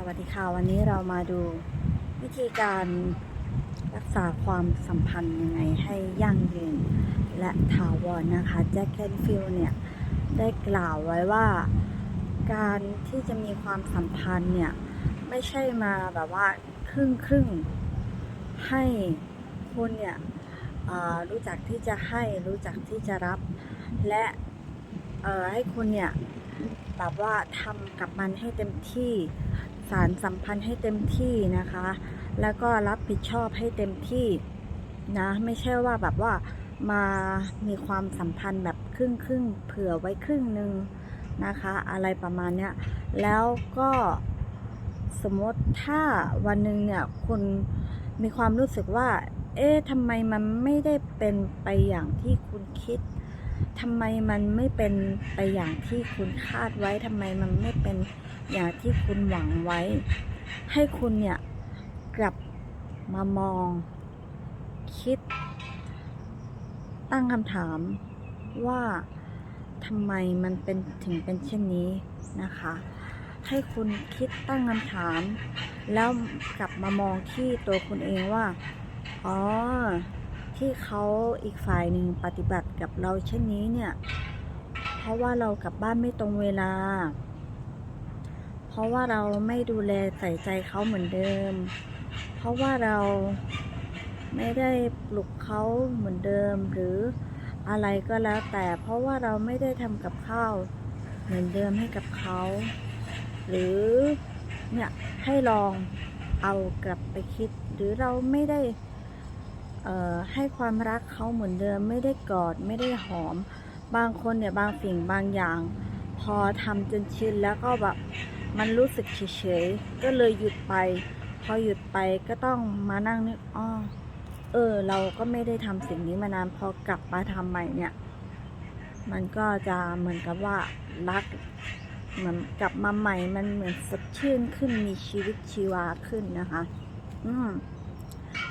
สวัสดีค่ะ วันนี้เรามาดูวิธีการรักษาความสัมพันธ์ยังไงให้ยั่งยืนและถาวรนะคะแจ็คเคนฟิลเนี่ย ได้กล่าวไว้ว่าการที่จะมีความสัมพันธ์เนี่ย ไม่ใช่มาแบบว่าครึ่งครึ่งให้คุณเนี่ยรู้จักที่จะให้รู้จักที่จะรับ และให้คุณเนี่ยแบบว่าทำกับมันให้เต็มที่ สารสัมพันธ์ให้เต็มที่นะคะ แล้วก็รับผิดชอบให้เต็มที่นะ ไม่ใช่ว่าแบบว่ามามีความสัมพันธ์แบบครึ่งครึ่งเผื่อไว้ครึ่งหนึ่งนะคะ อะไรประมาณเนี้ยแล้วก็สมมติถ้าวันหนึ่งเนี่ยคุณมีความรู้สึกว่า เอ๊ะทำไมมันไม่ได้เป็นไปอย่างที่คุณคิด ทำไมมันไม่เป็นไปอย่างที่คุณคาดไว้ทำไมมันไม่เป็นอย่างที่คุณหวังไว้ ให้คุณเนี่ยกลับมามอง คิด ตั้งคำถามว่าทำไมมันเป็นถึงเป็นเช่นนี้นะคะ ให้คุณคิดตั้งคำถาม แล้วกลับมามองที่ตัวคุณเองว่า อ๋อ ที่เขาอีกฝ่ายหนึ่งปฏิบัติ กับเราเช่นนี้เนี่ย เพราะว่าเรากลับบ้านไม่ตรงเวลา เพราะว่าเราไม่ดูแลใส่ใจเขาเหมือนเดิม เพราะว่าเราไม่ได้ปลุกเขาเหมือนเดิมหรืออะไรก็แล้วแต่เพราะว่าเราไม่ได้ทำกับข้าวเหมือนเดิมให้กับเขา หรือเนี่ยให้ลองเอากลับไปคิด หรือเราไม่ได้ ให้ความรักเขาเหมือนเดิมไม่ได้กอดไม่ได้หอม บางคนเนี่ยบางสิ่งบางอย่าง พอทำจนชินแล้วก็แบบมันรู้สึกเฉยๆก็เลยหยุดไป พอหยุดไปก็ต้องมานั่งนึกอ้อเออ เราก็ไม่ได้ทำสิ่งนี้มานานพอกลับมาทำใหม่เนี่ย มันก็จะเหมือนกับว่ารักเหมือนกลับมาใหม่มันเหมือนสดชื่นขึ้นมีชีวิตชีวาขึ้นนะคะ อืม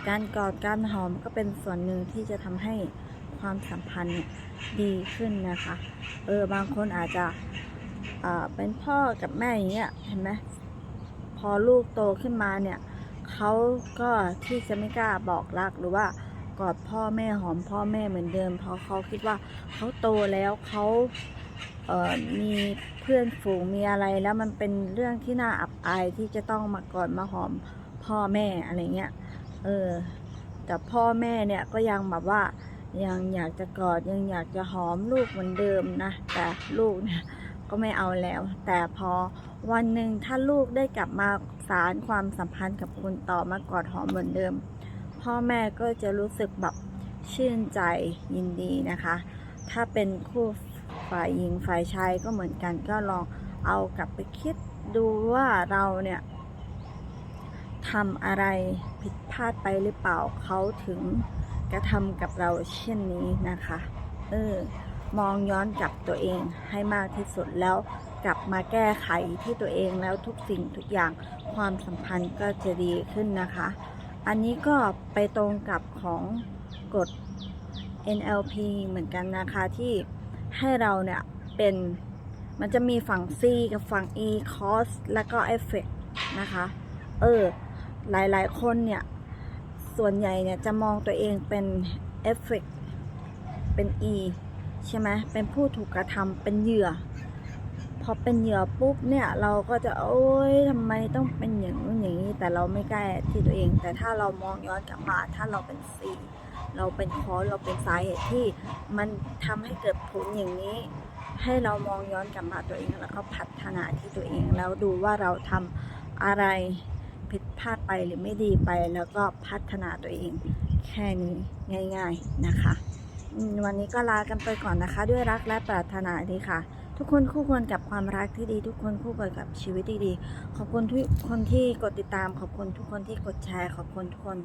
การกอดการหอมก็เป็นส่วนหนึ่งที่จะทำให้ความสัมพันธ์ดีขึ้นนะคะ เออบางคนอาจจะเป็นพ่อกับแม่อย่างเงี้ยเห็นไหมพอลูกโตขึ้นมาเนี่ยเขาก็ที่จะไม่กล้าบอกรักหรือว่ากอดพ่อแม่หอมพ่อแม่เหมือนเดิม เพราะเขาคิดว่าเขาโตแล้วเขาเออมีเพื่อนฝูงมีอะไรแล้วมันเป็นเรื่องที่น่าอับอายที่จะต้องมากอดมาหอมพ่อแม่อะไรเงี้ย เออแต่พ่อแม่เนี่ยก็ยังแบบว่า ยังอยากจะกอดยังอยากจะหอมลูกเหมือนเดิมนะแต่ลูกเนี่ยก็ไม่เอาแล้ว แต่พอวันหนึ่งถ้าลูกได้กลับมาสารความสัมพันธ์กับคุณต่อมากอดหอมเหมือนเดิม พ่อแม่ก็จะรู้สึกแบบชื่นใจยินดีนะคะ ถ้าเป็นคู่ฝ่ายหญิงฝ่ายชายก็เหมือนกันก็ลองเอากลับไปคิดดูว่าเราเนี่ย ทำอะไรผิดพลาดไปหรือเปล่าเขาถึงกระทำกับเราเช่นนี้นะคะ เออ มองย้อนกลับตัวเองให้มากที่สุดแล้วกลับมาแก้ไขที่ตัวเองแล้วทุกสิ่งทุกอย่างความสัมพันธ์ก็จะดีขึ้นนะคะ อันนี้ก็ไปตรงกับของกฎ NLP เหมือนกันนะคะที่ให้เราเนี่ยเป็นมันจะมีฝั่ง C กับฝั่ง E cause แล้วก็ effect นะคะ เออ หลายๆ คนเนี่ย ส่วนใหญ่เนี่ยจะมองตัวเองเป็นเอฟเฟกเป็น E ใช่ไหมเป็นผู้ถูกกระทำเป็นเหยื่อ พอเป็นเหยื่อปุ๊บเนี่ยเราก็จะโอ๊ยทำไมต้องเป็นอย่างนู้นอย่างนี้ แต่เราไม่แก้ที่ตัวเอง แต่ถ้าเรามองย้อนกลับมา ถ้าเราเป็น C เราเป็นคอเราเป็นสาเหตุที่มันทำให้เกิดผลอย่างนี้ให้เรามองย้อนกลับมาตัวเองแล้วก็พัฒนาที่ตัวเองแล้วดูว่าเราทำอะไร พลาดไปหรือไม่ดีไปแล้วก็พัฒนาตัวเอง แค่นี้ง่าย ๆนะคะ วันนี้ก็ลากันไปก่อนนะคะ ด้วยรักและปรารถนาดีค่ะ ทุกคนคู่ควรกับความรักที่ดี ทุกคนคู่ควรกับชีวิตที่ดี ขอบคุณทุกคนที่กดติดตาม ขอบคุณทุกคนที่กดแชร์ ขอบคุณทุกคน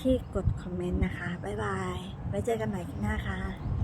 ที่กดคอมเมนต์นะคะบ๊ายบายไว้เจอกันใหม่คลิปหน้าค่ะ